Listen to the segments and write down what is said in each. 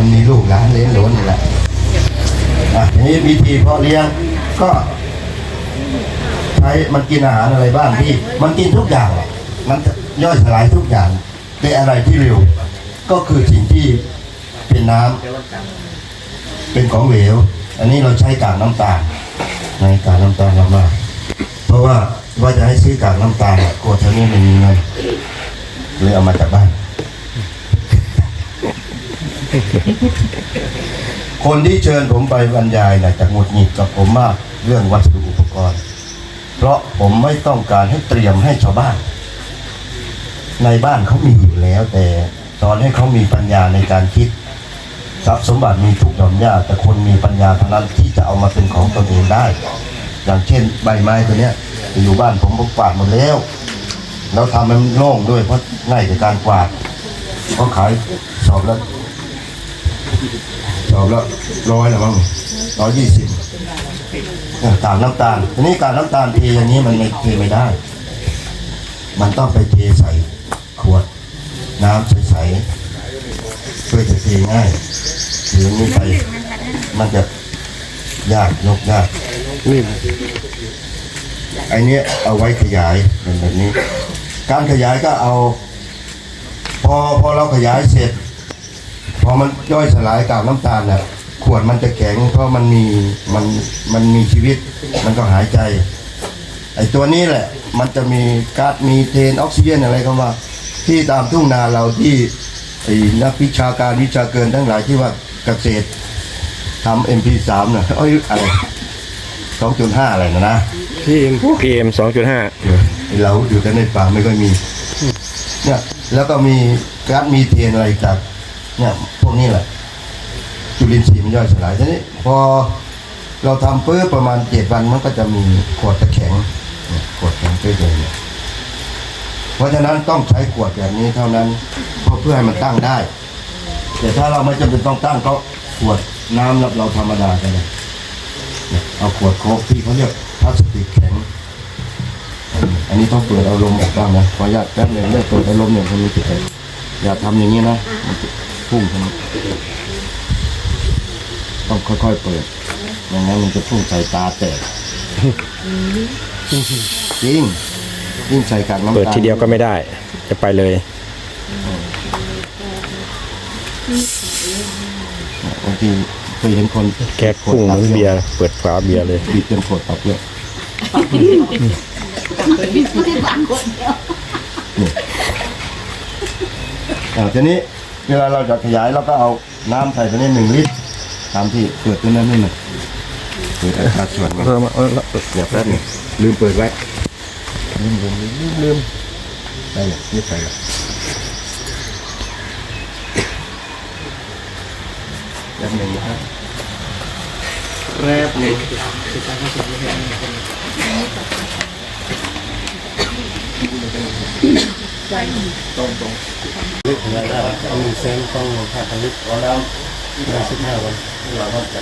คนมีลูกหลานเลี้ยงหลนนี่แหละอะทีนี้วิธีเพาะเลี้ยงก็ ใช้มันกินอาหารอะไรบ้างพี่ มันกินทุกอย่างอะมันจะย่อยสลายทุกอย่างแต่อะไรที่เร็ว ก็คือสิ่งที่เป็นน้ำเป็นของเหลว อันนี้เราใช้กากน้ำตาลในกากน้ำตาลมากเพราะว่าว่าจะให้ซื้อกากน้ำตาลกลัวเท่านี้ไม่มีเงินเลยเอามาจากบ้าน คนที่เชิญผมไปบรรยายนะจะหงุดหงิดกับผมมากเรื่องวัสดุอุปกรณ์ เพราะผมไม่ต้องการให้เตรียมให้ชาวบ้าน ในบ้านเขามีอยู่แล้ว แต่สอนให้เขามีปัญญาในการคิดทรัพย์สมบัติมีทุกหย่อมย่าแต่คนมีปัญญาเท่านั้นที่จะเอามาเป็นของตนเองได้ อย่างเช่นใบไม้ตัวเนี้ยอยู่บ้านผมผมกวาดหมดแล้วแล้วทำให้มันโล่งด้วยเพราะง่ายกับการกวาดเขาขายสอบแล้ว สอบแล้วร้อยแล้วมั้งร้อยยี่สิบกากน้ำตาลทีนี้กากน้ำตาลเทอย่างนี้มันไม่เทไม่ได้ มันต้องไปเทใส่ขวด น้ำใสๆเพื่อจะเทง่ายถืออย่างนี้ไปมันจะยากยกยากนี่ไอเนี้ยเอาไว้ขยายเป็นแบบนี้ การขยายก็เอา พอพอเราขยายเสร็จ พอมันย่อยสลายกากน้ำตาลน่ะขวดมันจะแข็งเพราะมันมีมันมันมีชีวิต มันก็หายใจไอตัวนี้แหละ มันจะมีก๊าซมีเทนออกซิเจนอะไรเข้ามาที่ตามทุ่งนาเราที่ไอ้นักวิชาการวิชาเกินทั้งหลายที่ว่าเกษตรทำ MP3 น่ะเอ้ยอะไร2.5อะไรนะนะพีเอ็มพีเอ็มสองจุดห้าเราอยู่กันในป่าไม่ค่อยมีเนี่ยแล้วก็มีก๊าซมีเทนอะไรจาก เนี่ยพวกนี้แหละจุลินทรีย์มันย่อยสลายทีนี้พอเราทำเพื่อประมาณเจ็ดวันมันก็จะมีขวดตะแข็งขวดแข็งเพื่อเลยเนี่ยเพราะฉะนั้นต้องใช้ขวดแบบนี้เท่านั้นเพื่อให้มันตั้งได้ แต่ถ้าเราไม่จำเป็นต้องตั้งก็ขวดน้ำเราธรรมดากันเลยเอาขวดโค้กที่เขาเรียกพลาสติกแข็ง อันนี้ต้องเปิดอารมณ์ออกบ้างนะขออนุญาตแป๊บหนึงเรื่องเปิดอารมณ์เนี่ยมันมีติดเลยอย่าทำอย่างนี้นะ พุ่งทั้งนั้นต้องค่อยๆเปิดอย่างนั้นมันจะพุ่งใส่ตาแตกจริงยิ่งใส่กากน้ำตาลเปิดทีเดียวก็ไม่ได้ จะไปเลยบางทีเคยเห็นคนแค่พุ่งเหมือนเบียร์เปิดฝาเบียร์เลยบีบจนขวดตับเลยไม่ได้ฟังคนเดียวอ่าทีนี้ เวลาเราจะขยายเราก็เอาน้ำใส่ไปในหนึ่งลิตรตามที่เปิดตัวนั้นนี่หนึ่งเปิดอัตราส่วนมันเออมาเออแล้วเดี๋ยวแป๊บหนึงลืมเปิดไว้ลืมลืมลืมลืมลืมได้เลยนี่ไปละแป๊บหนึ่งนะครับแป๊บหนึ่ง ตรงตรงลือกถึงได้เอาหนึ่งเซนต้องห้าพันลิตรขอน้ำได้สิบห้าวันเราก็จะ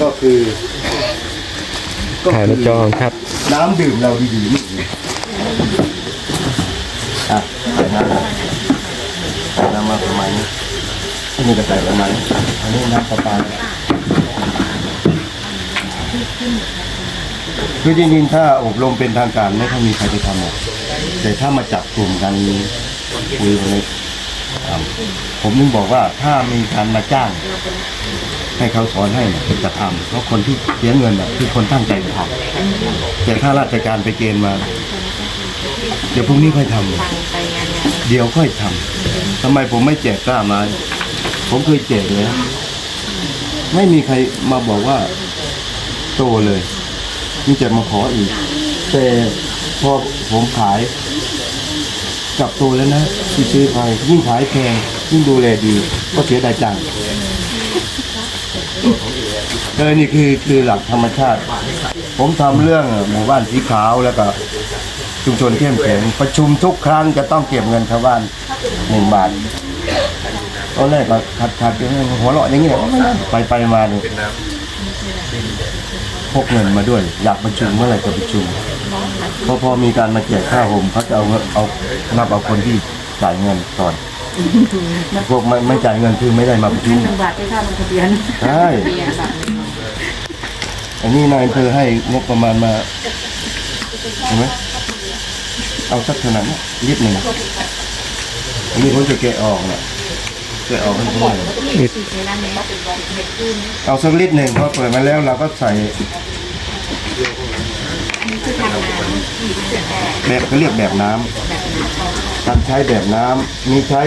ก็คือถ่ายคืมาจองครับ น้ำดื่มเราดีๆนี่อะใส่น้ำใส่น้ำมาประมาณนี้ที่นี่ก็ใส่ประมาณนี้อันนี้น้ำประปาคือจริงๆถ้าอบรมเป็นทางการไม่ค่อยมีใครไปทำหรอก แต่ถ้ามาจับกลุ่มกันคุยกันเลยทำผมนึงบอกว่าถ้ามีการมาจ้าง ให้เขาสอนให้เนี่ยจะทำเพราะคนที่เสียเงินน่ะคือคนตั้งใจจะทำแต่ถ้าราชการไปเกณฑ์มา เดี๋ยวพรุ่งนี้ค่อยทำเดี๋ยวค่อยทำทำไมผมไม่แจกกล้าม้ผมเคยแจกเลยไม่มีใครมาบอกว่าโตเลยมีแต่มาขออีก แต่ พอผมขายกลับโตแล้วนะที่ซื้อไปยิ่งขายแพงยิ่งดูแลดี ก็เสียดายจังเออนี่คือคือหลักธรรมชาติ ผมทำเรื่องหมู่บ้านสีขาวแล้วก็ชุมชนเข้มแข็งประชุมทุกครั้งจะต้องเก็บเงินชาวบ้านหนึ่งบาทตอนแรกก็ขัดขัดๆกันหัวเราะอย่างเงี้ยไปไปมาเนี่ยพกเงินมาด้วย อยากประชุมเมื่อไหร่ก็ประชุม พอพอมีการมาแจกข้าวผมเขาจะเอาเงินเอานับเอาคนที่จ่ายเงินก่อนพวกไม่ไม่จ่ายเงินคือไม่ได้มาประชุมหนึ่งบาทไปค่าลงทะเบียนใช่อันนี้นายอำเภอให้งบประมาณมาเห็นไหมเอาสักขนาดนี้ลิตรหนึ่งอันนี้ผมจะแกะออกนะแกะออกให้ผมหน่อยเอาสักลิตรหนึ่งพอเปิดมาแล้วเราก็ใส่ แบบเขาเรียกแบบน้ำการใช้แบบน้ำมีใช้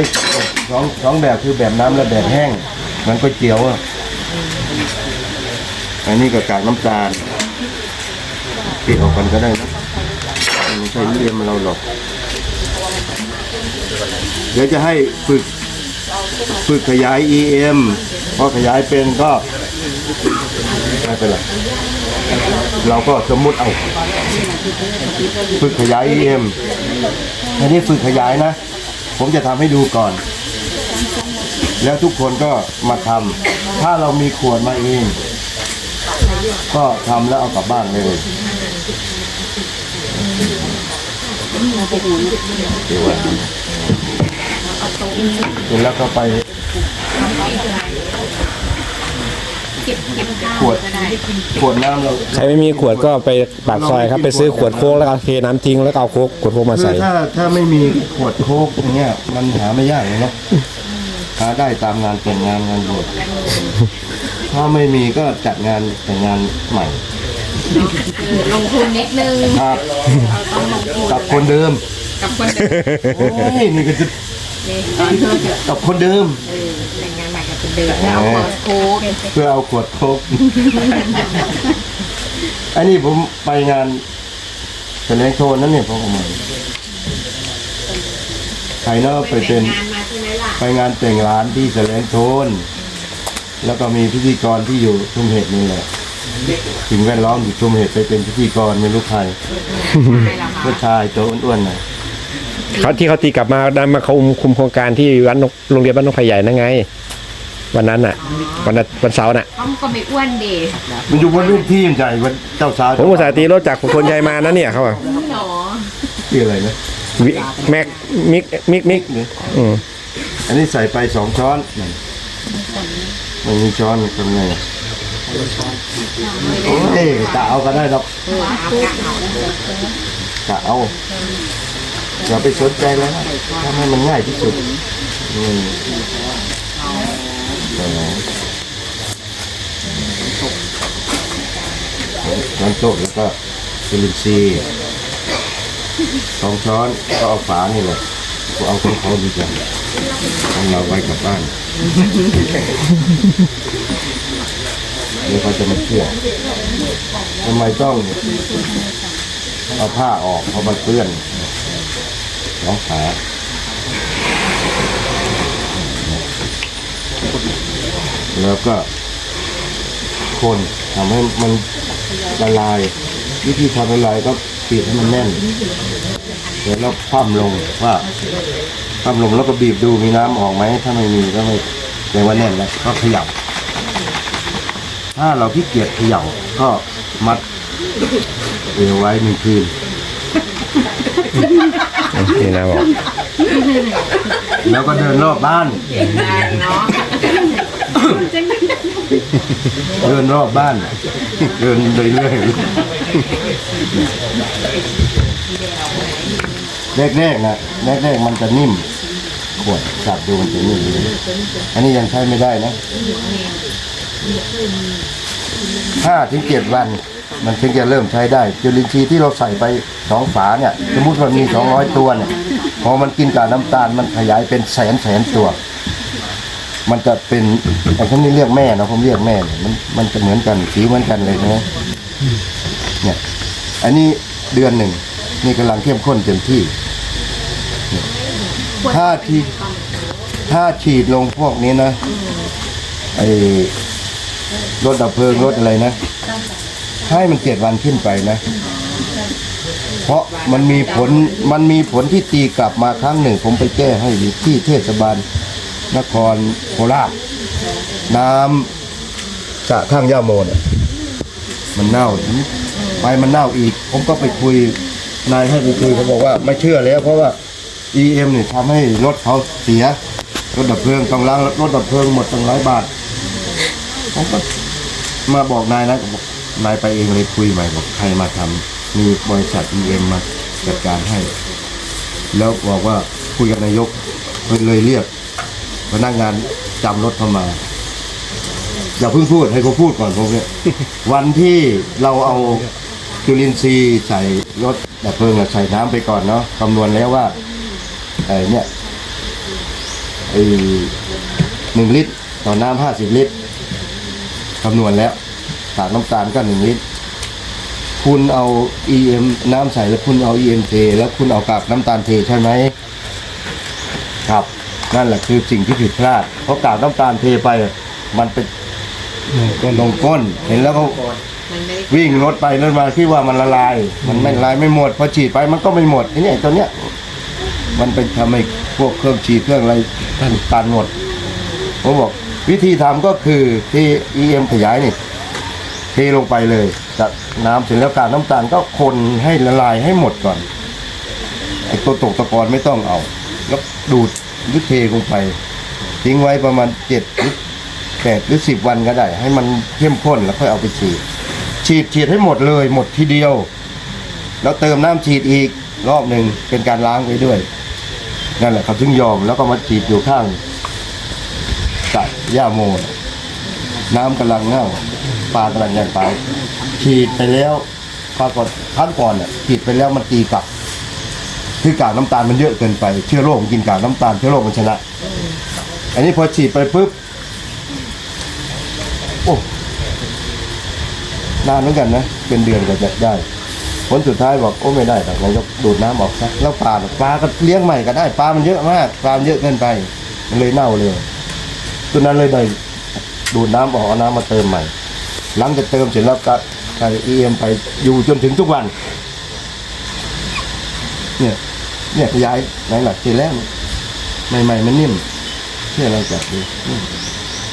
สองสองแบบคือแบบน้ำและแบบแห้งเหมือนก๋วยเตี๋ยวอะอันนี้ก็กากน้ำตาลปิดออกกันก็ได้นะไม่ใช่เรียมเราหรอก เดี๋ยวจะให้ฝึกฝึกขยาย EM พอขยายเป็นก็ไม่เป็นไร เราก็สมมุติเอาฝึกขยาย EM อันนี้ฝึกขยายนะ ผมจะทำให้ดูก่อน แล้วทุกคนก็มาทำถ้าเรามีขวดมาเอง ก็ทำแล้วเอากลับบ้านเลยเดี๋ยวเสร็จแล้วก็ไป ขวดขวดน้ำเราใครไม่มีขวดก็ไปปากซอยครับไปซื้อขวดโค้กแล้วเอาเทน้ำทิ้งแล้วก็เอาโค้กขวดโค้กมาคืใส่อถ้าถ้าไม่มีขวดโค้กอย่างเงี้ยมันหาไม่ยากเลยเนาะหาได้ตามงานแต่งงานงานบวชถ้าไม่มีก็จัดงานแต่งงานใหม่ลงทุนนิดนึงครับกับคนเดิมกับคนเดิมโอ้ยนี่ก็จะตอนเธอจะกับคนเดิมแต่ง ดิมแล้วเอาโค้กเพื่อเอาขวดโค้กอันนี้ผมไปงานแสดงโชว์นั่นเนี่ยผมเอามาใครเนาะไปเป็นงานมาใช่ไหมล่ะไปงานแต่งร้านที่แสลงโทนแล้วก็มีพิธีกรที่อยู่ชุมเหตุนี่แหละสิ่งแวดล้อมอยู่ชุมเหตุไปเป็นพิธีกรไม่รู้ใครใช่แล้วค่ะผู้ชายตัวอ้วนๆหน่อยเขาที่เขาตีกลับมาได้มาคุมคุมโครงการที่วัดนกโรงเรียนบ้านนกไผ่ใหญ่นั่นไง วันนั้นน่ะ วันนั้นวันเสาร์น่ะเขาก็ไม่อ้วนเดชมันอยู่บนเวทีใหญ่วันเจ้าสาวผมอุตส่าห์ตีรถจากคนใหญ่มานะเนี่ยเขาอะหนอชื่ออะไรนะวิแม็กมิกมิกมิกนี่อืมอันนี้ใส่ไปสองช้อนนั่นมันมีช้อนตรงไหนโอ้ยกะเอาก็ได้หรอกกะเอาอย่าไปสนใจแล้วนะทำให้มันง่ายที่สุดอืม ช้อนโต๊ะแล้วก็จุลินทรีสองช้อนก็เอาฝานี่แหละก็เอาของเขาดีกว่าของเราไว้กลับบ้านเดี๋ยวเขาจะมาเชื่อทำไมต้องเอาผ้าออกเพราะมันเปื้อนน้องขา แล้วก็คนทำให้มันละลาย วิธีทำละลายก็ปิดให้มันแน่นเดี๋ยวเราคว่ำลงว่าคว่ำลงแล้วก็บีบดูมีน้ำออกไหมถ้าไม่มีก็ไม่แปลว่าแน่นแล้วก็ขยับถ้าเราขี้เกียจเขย่าก็มัดเอวไว้หนึ่งคืนนี่นะบอก แล้วก็เดินรอบบ้านเนาะ เดินรอบบ้าน เดินเรื่อยๆแรกๆนะแรกๆมันจะนิ่มขวดจับดูมันจะนิ่มอันนี้ยังใช้ไม่ได้นะห้าถึงเจ็ดวัน มันถึงจะเริ่มใช้ได้จุลินทรีย์ที่เราใส่ไปสองฝาเนี่ย สมมติว่ามีสองร้อยตัวเนี่ยพอมันกินกับน้ำตาลมันขยายเป็นแสนแสนตัว มันจะเป็นไอ้คนนี้เรียกแม่นะผมเรียกแม่เนี่ยมันมันจะเหมือนกันสีเหมือนกันเลยใช่ไหมเนี่ย อันนี้เดือนหนึ่งนี่กำลังเข้มข้นเต็มที่ ถ้าที่ถ้าฉีดลงพวกนี้นะไอ้รถดับเพลิงรถอะไรนะให้มันเจ็ดวันขึ้นไปนะ เพราะมันมีผลมันมีผลที่ตีกลับมาครั้งหนึ่ง ผมไปแก้ให้ที่เทศบาล นครโคราชน้ำสระข้างย่าโมเนี่ยมันเน่าไปมันเน่าอีก ผมก็ไปคุยนายให้ไปคุยเขาบอกว่าไม่เชื่อแล้วเพราะว่า EM เนี่ยทำให้รถเขาเสียรถดับเพลิงต้องล้างรถดับเพลิงหมดตั้งหลายบาทผมก็มาบอกนายนะบอกนายไปเองเลยคุยใหม่บอกใครมาทำมีบริษัท EM มาจัดการให้ แล้วบอกว่าคุยกับนายกเลยเรียก พนักงานจำรถเข้ามา อย่าเพิ่งพูดให้เขาพูดก่อนผมเนี่ยวันที่เราเอาจุลินทรีย์ใส่รถดับเพลิงอะใส่น้ำไปก่อนเนาะคำนวณแล้วว่าไอ้เนี่ยไอ้หนึ่งลิตรต่อน้ำห้าสิบลิตรคำนวณแล้วกากน้ำตาลก็หนึ่งลิตรคุณเอา EM น้ำใส่แล้วคุณเอา EM เทแล้วคุณเอากากน้ำตาลเทใช่ไหมครับ นั่นแหละคือสิ่งที่ผิดพลาด เพราะกากน้ำตาลเทไปอะมันเป็นลงก้นเห็นแล้วก็มันไม่ได้วิ่งรถไปรถมาคิดว่ามันละลาย มันไม่ละลายไม่หมดพอฉีดไปมันก็ไม่หมดไอ้เนี่ยตัวเนี้ย มันเป็นทำให้พวกเครื่องฉีดเครื่องอะไรตันหมดผมบอก วิธีทำก็คือที่ EM ขยายนี่เทลงไปเลยจากน้ำเสร็จแล้วกากน้ำตาลก็คนให้ละลายให้หมดก่อนไอ้ตัวตกตะกอนไม่ต้องเอา แล้วดูด หรือเทลงไป ทิ้งไว้ประมาณเจ็ดหรือแปดหรือสิบวันก็ได้ ให้มันเข้มข้นแล้วค่อยเอาไปฉีด ฉีดฉีดให้หมดเลย หมดทีเดียว แล้วเติมน้ำฉีดอีกรอบหนึ่งเป็นการล้างไว้ด้วยนั่นแหละเขาถึงยอมแล้วก็มาฉีดอยู่ข้างสระย่าโมนน้ำกำลังเน่าปลากำลังย่างตายฉีดไปแล้วปรากฏครั้งก่อนเนี่ยฉีดไปแล้วมันตีกลับ คือกากน้ำตาลมันเยอะเกินไปเชื้อโรคมันกินกากน้ำตาลเชื้อโรคมันชนะ อันนี้พอฉีดไปปุ๊บโอ้นานเหมือนกันนะเป็นเดือนกว่าจะได้ผลสุดท้ายบอกโอ้ไม่ได้หรอกนายกดูดน้ำออกซะแล้วปลาปลาก็เลี้ยงใหม่ก็ได้ปลามันเยอะมากปลามันเยอะเกินไป มันเลยเน่าเลยตัวนั้นเลยได้ดูดน้ำออกเอาน้ำมาเติมใหม่ หลังจากเติมเสร็จแล้วก็ใส่เอ็มไปอยู่จนถึงทุกวัน เนี่ย เนี่ยขยายไหนหลักทีแล้วใหม่ๆมันนิ่มเชื่อเราจับดูนิ่ม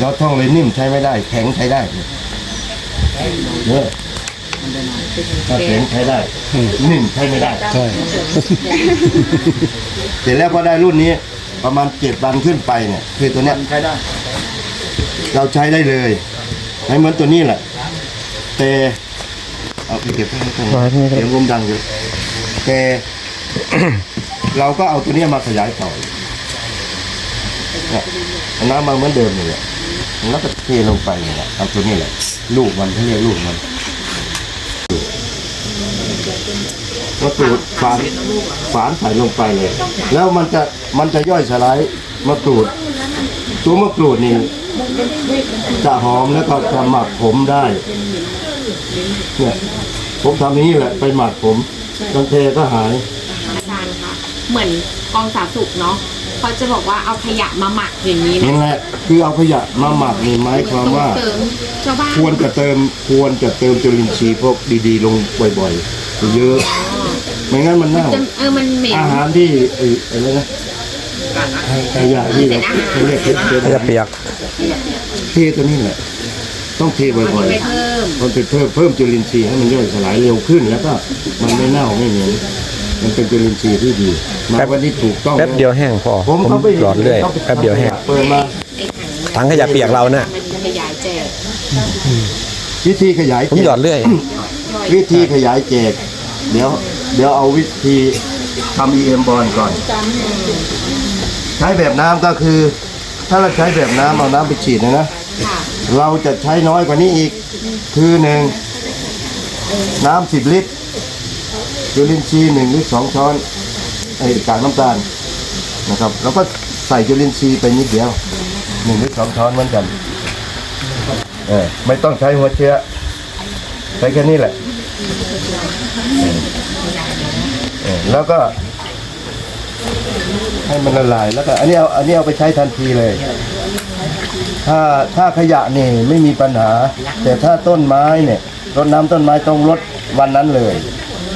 ยอดท่องเลยนิ่มใช้ไม่ได้ แข็งใช้ได้เนี่ยเนี่ยถ้าแข็งใช้ได้ นิ่มใช้ไม่ได้ใช่เสร็จแล้วก็ได้รุ่นนี้ ประมาณเจ็ดวันขึ้นไปเนี่ย คือตัวเนี้ยใช้ได้ เราใช้ได้เลยใช้เหมือนตัวนี้แหละแต่เอาไปเก็บไว้ให้ตรงไว้ที่นี่ครับเสียงลมดังอยู่แต่ เราก็เอาตัวนี้มาขยายต่อเนี่ยน้ำมาเหมือนเดิมนี่แหละแล้วก็เทลงไปนี่แหละเอาตัวนี้แหละลูกมันเขาเรียกลูกมันก็ตูดฝานฝานใส่ลงไปเลย แล้วมันจะมันจะย่อยสลายมะกรูด ตัวมะกรูดนี่จะหอมแล้วก็จะหมักผมได้เนี่ยผมทำอย่างนี้แหละไปหมักผมบางเทก็หาย เหมือนกองสาธารณสุขเนาะเขาจะบอกว่าเอาขยะมาหมักอย่างนี้นะนั่นแหละคือเอาขยะมาหมักนี่หมายความว่าส่งเสริมชาวบ้านควรจะเติมควรจะเติมจุลินทรีย์พวกดีๆ ลงบ่อยๆเยอะไม่งั้นมันเน่าจะเออมันเหม็นอาหารที่ไอ้อะไรนะขยะที่เราเขาเรียกเป็นขยะเปียกเทตัวนี้แหละต้องเทบ่อยไปๆเพิ่มมันเป็นเพิ่มเพิ่มจุลินทรีย์ให้มันย่อยสลายเร็วขึ้นแล้วก็มันไม่เน่าไม่เหม็น มันเป็นจุลินทรีย์ที่ดีมาวันนี้ถูกต้องแป๊บเดียวแห้งพอผมผมเข้าไปหลอดเรื่อยแป๊บเดียวแห้งเปิดมาไอ้ถังถังขยะเปียกเราน่ะมันขยายแจกวิธีขยายผมหยอดเรื่อย วิธีขยายแจก เดี๋ยว เดี๋ยวเอาวิธีทำ EM บอลก่อน ใช้แบบน้ำก็คือ ถ้าเราใช้แบบน้ำเอาน้ำไปฉีดเนยนะค่ะเราจะใช้น้อยกว่านี้อีก คือหนึ่งน้ำสิบลิตร จุลินทรีย์หนึ่งหรือสองช้อนไอ้กากน้ำตาลนะครับ แล้วก็ใส่จุลินทรีย์ไปนิดเดียวหนึ่งหรือสองช้อนเหมือนกันเออไม่ต้องใช้หัวเชื้อใช้แค่นี้แหละแล้วก็ให้มันละลายแล้วก็อันนี้เอาอันนี้เอาไปใช้ทันทีเลย ถ้าถ้าขยะนี่ไม่มีปัญหา แต่ถ้าต้นไม้เนี่ยรดน้ำต้นไม้ต้องรดวันนั้นเลย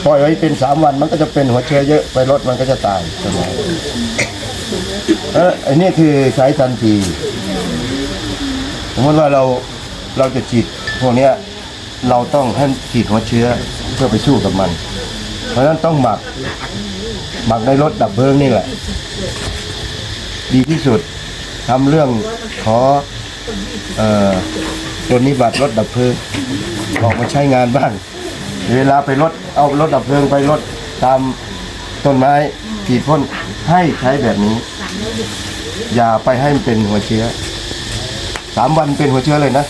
ล่อยไว้เป็นสามวันมันก็จะเป็นหัวเชื้อเยอะไปรดมันก็จะตายต้นไหมเอออันนี้คือใช้ทันทีสมมติว่าเราเราจะฉีดพวกนี้ยเราต้องให้ฉีดหัวเชื้อเพื่อไปสู้กับมัน เพราะฉะนั้นต้องหมักหมักในรถดับเพลิงนี่แหละ ดีที่สุดทำเรื่องขอเอ่อตัวนิบัติรถดับเพลิงออกมาใช้งานบ้าง เวลาไปรถเอารถดับเพลิงไปรถตามต้นไม้ขีดพ่นให้ใช้แบบนี้ อย่าไปให้มันเป็นหัวเชื้อสามวันเป็นหัวเชื้อเลยนะ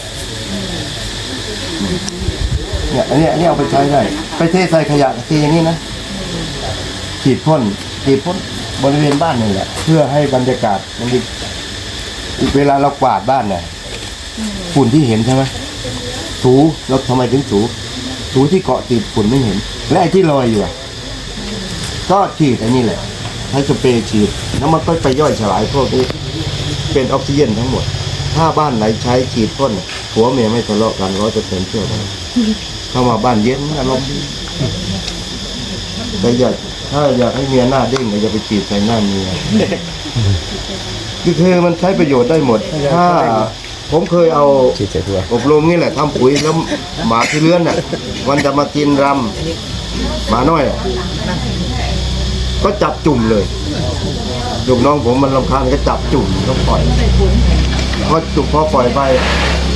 เนี่ยอันนี้อันนี้เอาไปใช้ได้ไปเทใส่ขยะทีอย่างนี้นะขีดพ่นขีดพ่นบริเวณบ้านนี่แหละเพื่อให้บรรยากาศมันดีเวลาเรากวาดบ้านเนี่ยฝุ่นที่เห็นใช่ไหมถูเราทำไมถึงถู ถูที่เกาะติดฝุ่นไม่เห็น และไอ้ที่ลอยอยู่อะก็ฉีดอ้นี่แหละใช้สเปรย์ฉีดแล้วมันก็ไปย่อยสลายพวกนี้ เป็นออกซิเจนทั้งหมด ถ้าบ้านไหนใช้ฉีดพ่นผัวเมียไม่ทะเลาะกันร้อยเปอร์เซ็นต์เชื่อไหมเข้ามาบ้านเย็นอารมณ์ดีแต่อยากถ้าอยากให้เมียหน้าเด้งก็อย่าไปฉีดใส่หน้าเมียคือคือมันใช้ประโยชน์ได้หมด ถ้า ผมเคยเอาฉีดใส่ตัวอบรมนี่แหละทำปุ๋ยแล้วหมาที่เลื้อนน่ะ มันจะมากินรำหมาน้อยอะก็จับจุ่มเลยลูกน้องผมมันลำคาญก็จับจุ่มก็ปล่อยพอจุ่มพอปล่อยไป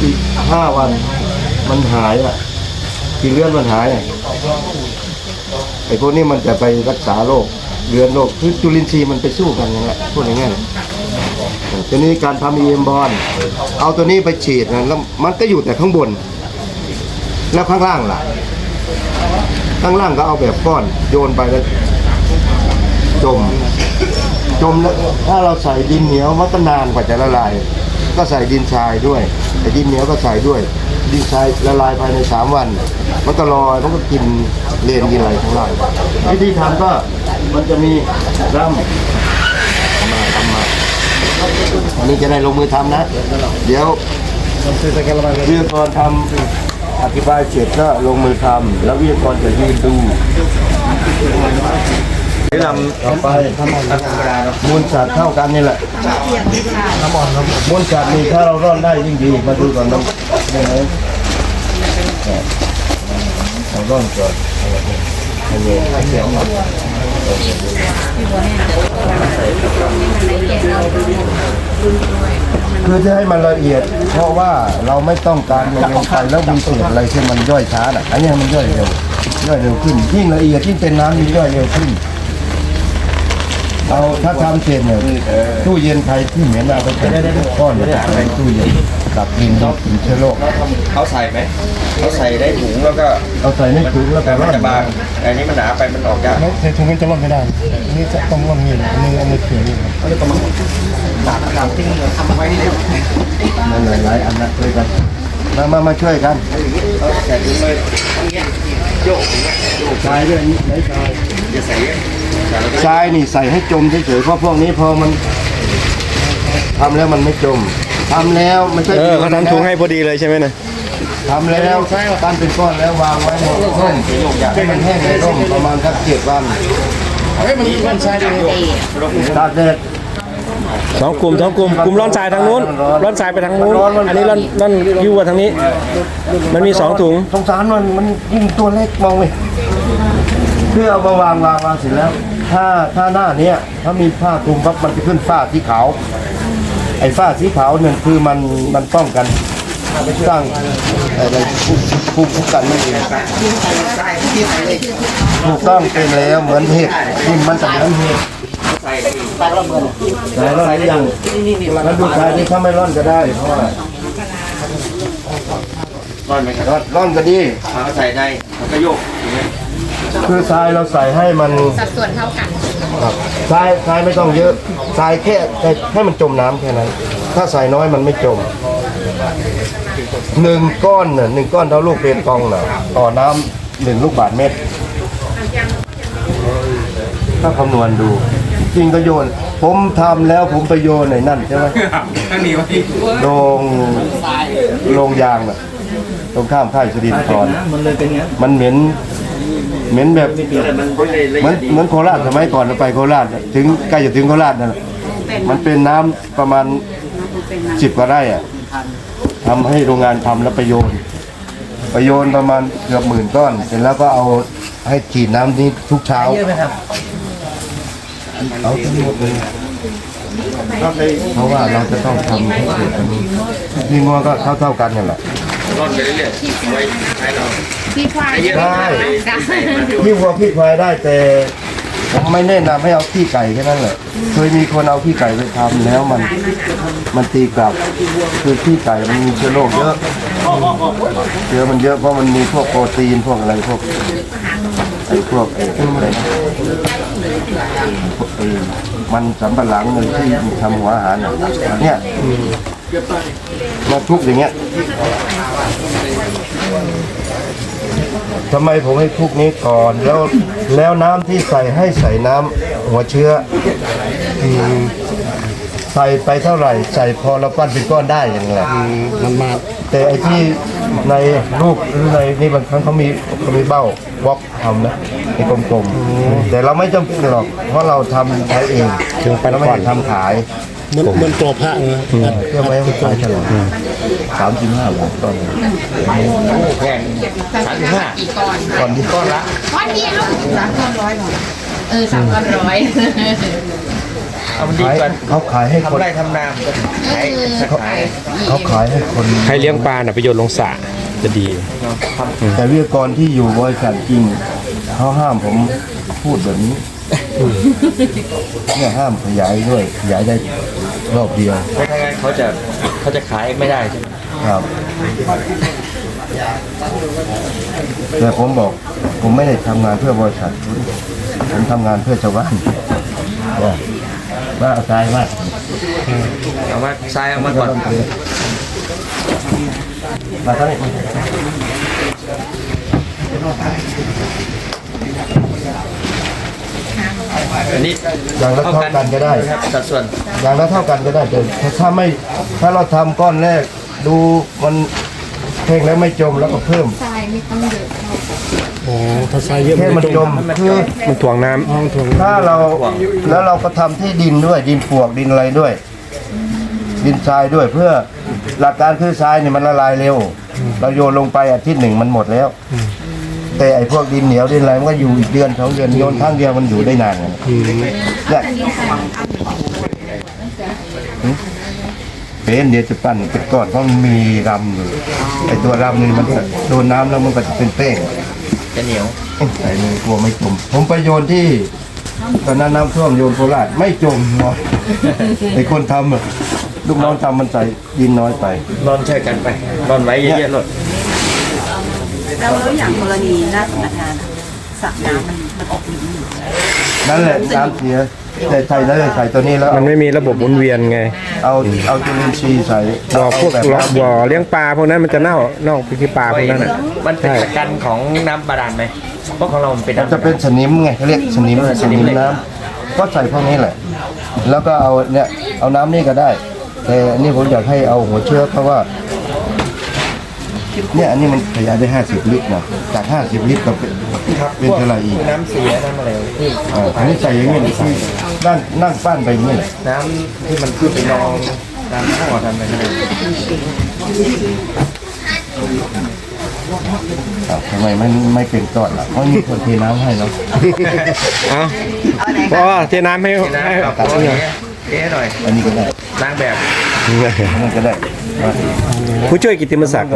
อีกห้าวัน มันหายอะที่เลื่อนมันหายอะไอ้พวกนี้มันจะไปรักษาโรคเรือนโรคคือจุลินทรีย์มันไปสู้กันอย่างเงี้ยพูดง่ายๆ ทีนี้การทำเอ็มบอลเอาตัวนี้ไปฉีดนะแล้วมันก็อยู่แต่ข้างบน แล้วข้างล่างล่ะ ข้างล่างก็เอาแบบก้อนโยนไปแล้วจม จมแล้วถ้าเราใส่ดินเหนียวมันก็นานกว่าจะละลาย ก็ใส่ดินทรายด้วยไอ้ดินเหนียวก็ใส่ด้วย ดินทรายละลายภายในสามวัน มันก็ลอยมันก็กินเลนกินอะไรข้างล่างวิธีทำก็มันจะมีร่ำมาทำมา อันนี้จะได้ลงมือทำนะ เดี๋ยววิทยากรทำอธิบายเสร็จก็ลงมือทำแล้ววิทยากรจะยืนดูนำต่อไปมูลสัตว์เท่ากันนี่แหละม้วนจัดนี่ถ้าเราร่อนได้ยิ่งดีมาดูก่อนน้องได้ไหมเนี่ยเราร่อนก่อนให้เย็น ให้แข็งหน่อยคือจะให้มันละเอียด เพราะว่าเราไม่ต้องการมันลงไปแล้วมีเศษอะไรที่มันย่อยช้าน่ะอันนี้มันย่อยเร็วย่อยเร็วขึ้นยิ่งละเอียดยิ่งเป็นน้ำยิ่งย่อยเร็วขึ้น เอาถ้าทำเสร็จเนี่ยตู้เย็นใครที่เหม็นเอาไปใส่ก้อนเนี่ยในตู้เย็นกับดินกินเชื้อโรคเขาใส่ไหมเขาใส่ได้ถุงแล้วก็เอาใส่ในถุงแล้วแต่ก็มันร่อนจะบางแต่อันนี้มันหนาไปมันออกยากใส่ถุงมันจะร่อนไม่ได้นี่จะต้องร่อนเงินมือเอามือเขียนนี่นั่นหลายๆอันนะช่วยกันมามามาช่วยกันใส่ถุงเลย โยกอย่างเงี้ยทรายด้วยนี่ไหนทรายจะใส่ใส่แล้วก็ทรายนี่ใส่ให้จมเฉยๆเพราะพวกนี้พอมันทำแล้วมันไม่จมทำแล้วไม่ใช่เออเขาทำถุงให้พอดีเลยใช่ไหมนะทำแล้วปั้นเป็นก้อนแล้ววางไว้ในร่มให้มันแห้งในร่มประมาณสักเจ็ดวันเฮ้ยมันมันใช่เลยตากแดด สองกลุ่มสองกลุ่มกลุ่มร่อนทรายทางนู้นร่อนทรายไปทางนู้น อันนี้ร่อนร่อนยั่วทางนี้ มันมีสองถุงสงสารมันมันยิ่งตัวเล็กมองเลยเพื่อเอามาวางวางวางเสร็จแล้ว ถ้าถ้าหน้าเนี้ยถ้ามีผ้าคลุมปั๊บมันจะขึ้นฝ้าสีขาวไอ้ฝ้าสีขาวเนี่ยคือมันมันป้องกันสร้างอะไรภูมิคุ้มกันนั่นเองถูกต้องเป็นแล้วเหมือนเห็ดนี่มันจะเหมือนเห็ด ใส่ใส่ร่อนหรือยังแล้วดูชายนี่ถ้าไม่ร่อนก็ได้ เพราะว่าก้อนไหมครับร่อนร่อนก็ดีเขาใส่ได้มันก็โยกอย่างเงี้ยคือทรายเราใส่ให้มันสัดส่วนเท่ากันครับทรายทรายไม่ต้องเยอะทรายแค่แค่ให้มันจมน้ำแค่นั้น ถ้าใส่น้อยมันไม่จมหนึ่งก้อนน่ะหนึ่งก้อนเท่าลูกเปตองน่ะต่อน้ำหนึ่งลูกบาทเมตร ถ้าคำนวณดู จริงก็โยน ผมทำแล้วผมไปโยนในนั่นใช่ไหมถ้ามีไว้โรงโรงยางน่ะตรงข้ามค่ายสุรินทร์ก่อนมันเหม็นเหม็นแบบมันก็เลยละเหมือนเอียดดีเหมือนโคราชสมัยก่อนเราไปโคราชน่ะถึงใกล้จะถึงโคราชนั่นแหละมันเป็นน้ำประมาณสิบกว่าไร่อะทำให้โรงงานทำแล้วไปโยนไปโยนประมาณเกือบหมื่นก้อน เสร็จแล้วก็เอาให้ฉีดน้ำนี้ทุกเช้าเอาทั้งหมดเลยเพราะว่าเราจะต้องทำให้เกิดอันนี้นี่งัวก็เท่าเท่าๆกันนี่แหละ ร่อนไปเรื่อยๆไว้ให้เราพี่ควายได้ ได้พี่วัวพี่ควายได้แต่ผมไม่แนะนำให้เอาขี้ไก่แค่นั้นแหละเคยมีคนเอาขี้ไก่ไปทำแล้วมันมันตีกลับ คือขี้ไก่มันมีเชื้อโรคเยอะเชื้อมันเยอะเพราะมันมีพวกโปรตีนพวกอะไรพวกไอ้พวกไอ้อะไรนะ มันสำปะหลังเลยที่ทำหัวอาหารน่ะเนี่ยมาทุกอย่างเงี้ยทำไมผมให้คลุกนี้ก่อนแล้วแล้วน้ำที่ใส่ให้ใส่น้ำหัวเชื้ออืมใส่ไปเท่าไหร่ ใส่พอเราปั้นเป็นก้อนได้อย่างไรมันมาแต่ไอ้ที่ในรูปหรือในนี่บางครั้งเขามีเขามีเบ้าบล็อกทำนะ ไอ้กลมๆแต่เราไม่จำเป็นหรอก เพราะเราทำใช้เองเราไม่ได้ทำขายเหมันเหมันตัวพระนะเพื่อไม่ให้มันขายตลอดสามสิบห้าบาทตอนนี้แพงสามสิบห้ากี่ก้อนก่อนที่ก้อนละก้อนเดียวสามก้อนร้อยหรอเออสามก้อนร้อยเอามันดีขายกว่าเขาขายให้คนทำไร่ทำนาก็ขายสักขายเขาขายให้คนใครเลี้ยงปลาน่ะไปโยนลงสระจะดี แต่วิทยากรที่อยู่บริษัทจริง เขาห้ามผมพูดแบบนี้เนี่ยห้ามขยายด้วยขยายได้รอบเดียวไม่ถ้างั้นเขาจะเขาจะขายไม่ได้ใช่ไหมครับ แต่ผมบอกผมไม่ได้ทำงานเพื่อบริษัทผมทำงานเพื่อชาวบ้านว่าว่าเอาตายมากเอามาทรายเอามาก่อนมาเท่านี้ อันนี้อย่างละเท่ากันก็ได้ครับสัดส่วนอย่างละเท่ากันก็ได้แต่ถ้าไม่ถ้าเราทำก้อนแรกดูมันเพ่งแล้วไม่จมแล้วก็เพิ่มทรายไม่ต้องเยอะโอ้ถ้าใส่เยอะแค่มันจมคือมันถ่วงน้ำห้องถ่วงถ้าเราแล้วเราก็ทำที่ดินด้วยดินปลวกดินอะไรด้วย ดินทรายด้วยเพื่อหลักการคือทรายเนี่ยมันละลายเร็ว เราโยนลงไปอาทิตย์หนึ่งมันหมดแล้ว แต่ไอ้พวกดินเหนียวดินอะไรมันก็อยู่อีกเดือนสองเดือนโยนครั้งเดียวมันอยู่ได้นานไงเนี่ยเป็นเดี๋ยวจะปั้นเป็นก้อนเพราะมันมีรำอยู่ไอ้ตัวรำนี่มันจะโดนน้ำแล้วมันก็จะเป็นเป้งจะเหนียวใส่มือกลัวไม่จมผมไปโยนที่ตอนนั้นน้ำท่วมโยนโคราชไม่จมเนาะไอ้คนทำอะลูกน้องทำมันใส่ดินน้อยไปร่อนช่วยกันไปร่อนไว้เยอะๆหลด แล้วแล้วอย่างกรณีหน้าสำนักงานอะสระน้ำมันมันออกหนีอยู่นั่นแหละน้ำเสียแต่ใส่เลยใส่ตัวนี้แล้วมันไม่มีระบบหมุนเวียนไงเอาเอาจุลินทรีย์ใส่บ่อพวกแบบบ่อน้ำบ่อเลี้ยงปลาพวกนั้นมันจะเน่าเน่าคือปลาพวกนั้นอะมันเป็นใช่ตะกันของน้ำบาดาลไหมเพราะของเรามันเป็นมันน้ำจะเป็นสนิมไงเขาเรียกสนิมสนิมน้ำก็ใส่พวกนี้แหละ แล้วก็เอาเนี่ยเอาน้ำนี่ก็ได้ แต่อันนี้ผมอยากให้เอาหัวเชื้อเพราะว่า เนี่ยอันนี้มันขยายได้ 50 ลิตรนะจาก 50 ลิตรก็เป็นเป็นเท่าไหร่อีกน้ำเสียน้ำอะไรที่อ่าอันนี้ใส่อย่างนี้เลยนั่งนั่งปั้นไปอย่างนี้เลยน้ำที่มันขึ้นไปนองน้ำท่อทำอะไรก็ได้อะทำไมมันไม่เป็นก้อนล่ะเพราะมีคนเทน้ำให้เนาะเอาพอเทน้ำให้นะให้กับตัดโอ้ให้ยหน่อยเอ๊ะหน่อยอันนี้ก็ได้นางแบบ อันนั้นก็ได้มา ผู้ช่วยกิตติมศักดิ์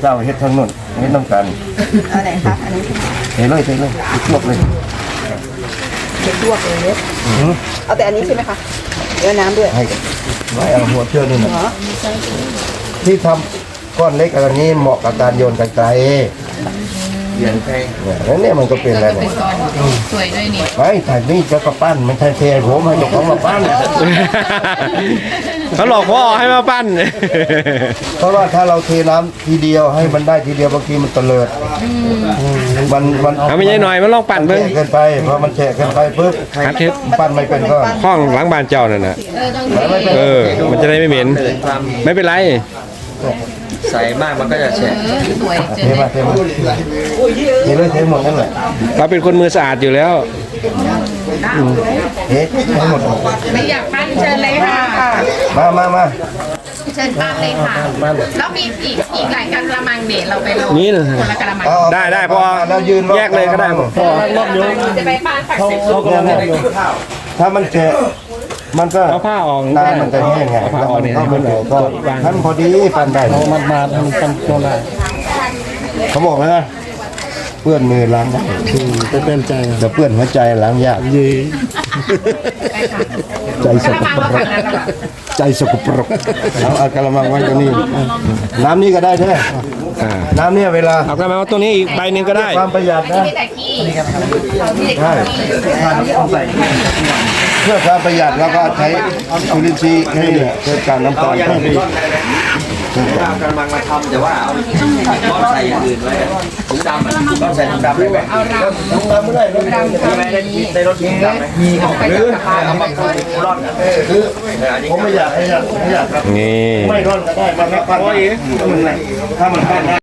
เจ้าเฮ็ดทั้งนู้นเฮ็ดน้ำกันเอาไหนคะอันนี้เทเลยเทเลยลวกเลยเด็ดลวกเลยเอาแต่อันนี้ใช่ไหมคะเดี๋ยวน้ำด้วยให้กันไม่เอาหัวเชื่อนี่นะเหรอที่ทำก้อนเล็กอันนี้เหมาะกับการโยนไกลๆ เปลี่ยนไปเนี่ยแล้วเนี่ยมันก็เป็นอะไรเนี่ยสวยด้วยนี่ไม่ถ่ายนี่จะกระปั้นไม่ใช่เทผมให้เจ้าของมาปั้นเขาหลอกพ่อให้มาปั้น เพราะว่าถ้าเราเทน้ำทีเดียวให้มันได้ทีเดียวบางทีมันเตลิดมันมันเอาไม่ใช่หน่อยมันลองปั่นเบิ้งแฉะเกินไปพอมันแฉะเกินไปปุ๊บครับเทปปั้นไม่เป็นก็ห้องหลังบ้านเจ้านั่นน่ะไม่เป็นเออ มันจะได้ไม่เหม็นเกิดความไม่เป็นไร ใสมากมันก็จะแฉะสวยเทมาเทมาเทเลยเทหมดนั่นแหละเราเป็นคนมือสะอาดอยู่แล้วเทให้หมดไม่อยากปั้นเชิญเลยค่ะ มามามาเชิญปั้นเลยค่ะ แล้วมีอีกอีกหลายกระมังเดชเราไปลงนี่นะคนละกระมังได้ได้พอแล้วยืนแยกเลยก็ได้พอจะไปปั้นฝักเสร็จถ้ามันแฉะ มันก็เอาผ้าออกน้ำมันจะแห้งไงเอาผ้าแล้วออกมันเนี่ยก็มันให้ก็วางท่านพอดีปันได้เอามันมาทำกันตัวได้เขาบอกแล้วนะเปื้อนมือล้างได้อืมเป็นเป็นใจอะแต่เปื้อนหัวใจล้างยากยีใจสกปรกใจสกปรกเอาเอากระมังไว้ตรงนี้ น้ำนี่ก็ได้ใช่ไหมอ่าน้ำเนี่ยเวลาเอากระมาตัวนี้อีกใบหนึ่งก็ได้ความประหยัดนะแต่ที่ใช่ เพื่อความประหยัดเราก็ใช้จุลินทรีย์ให้เนี่ยเกิดการน้ำตาลเอาไปอย่างอื่นก้นกระมังมาทำแต่ว่าเอาก้อนใส่อย่างอื่นไว้ถุงดำอะก้อนใส่ถุงดำได้ไหมเอารน้ำตาลไม่ได้รถมีไหมได้ได้รถถุงดำไหมมีหรือเอามาปูร่อนคือผมไม่อยากให้อยากไม่อยากครับนี่ไม่ร่อนก็ได้มันไม่พันถ้ามันพันได้